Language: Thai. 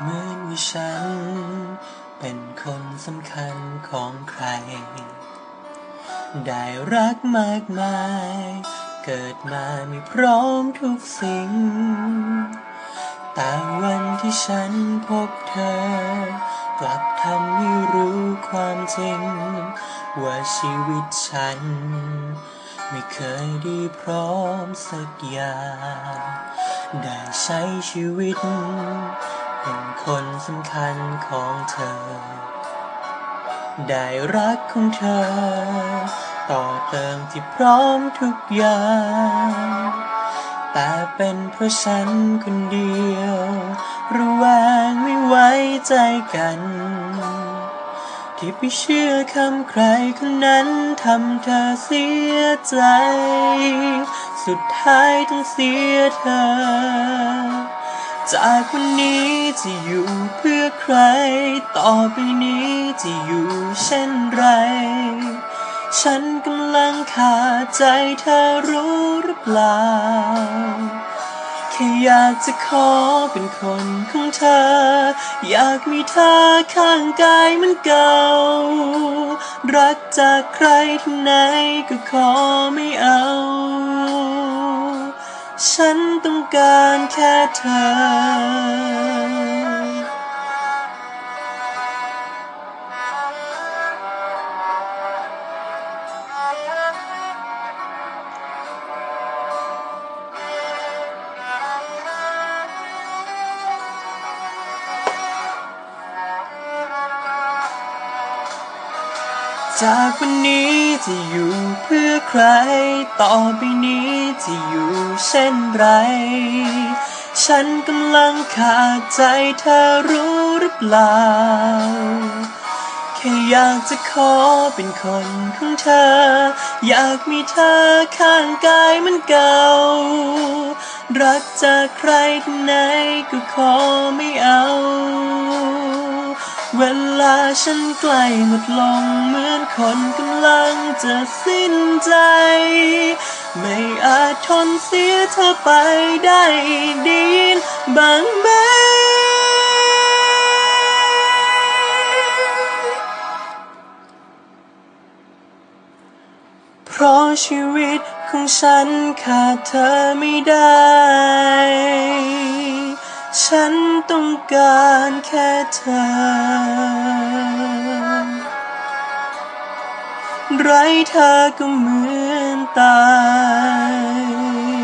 เหมือนว่าฉัน เป็นคนสำคัญของใคร ได้รักมากมาย เกิดมาไมีพร้อมทุกสิ่ง แต่วันที่ฉันพบเธอ กลับทำให้รู้ความจริง ว่าชีวิตฉัน ไม่เคยดีพร้อมสักอย่างได้ใช้ชีวิต เป็นคนสำคัญของเธอ ได้รักของเธอ ต่อเติมที่พร้อมทุกอย่าง แต่เป็นเพราะฉันคนเดียวระแวงไม่ไว้ใจกัน ที่ไปเชื่อคำใครคนนั้นทำเธอเสียใจ สุดท้ายต้องเสียเธอ จากวันนี้จะอยู่เพื่อใคร ต่อไปนี้จะอยู่เช่นไร ฉันกำลังขาดใจเธอรู้หรือเปล่า แค่อยากจะขอเป็นคนของเธอ อยากมีเธอข้างกายเหมือนเก่า รักจากใครที่ไหนก็ขอไม่เอา ฉันต้องการแค่เธอ จากวันนี้จะอยู่เพื่อใคร ต่อไปนี้จะอยู่เช่นไร ฉันกำลังขาดใจเธอรู้หรือเปล่า แค่อยากจะขอเป็นคนของเธอ อยากมีเธอข้างกายเหมือนเก่า รักจากใครที่ไหนก็ขอไม่เอา เวลาฉันใกล้หมดลงเหมือนคนกำลังจะสิ้นใจ ไม่อาจทนเสียเธอไปได้ดีนบ้างไหมเพราะชีวิตของฉันขาดเธอไม่ได้ ฉันต้องการแค่เธอ ไรเธอก็เหมือนตาย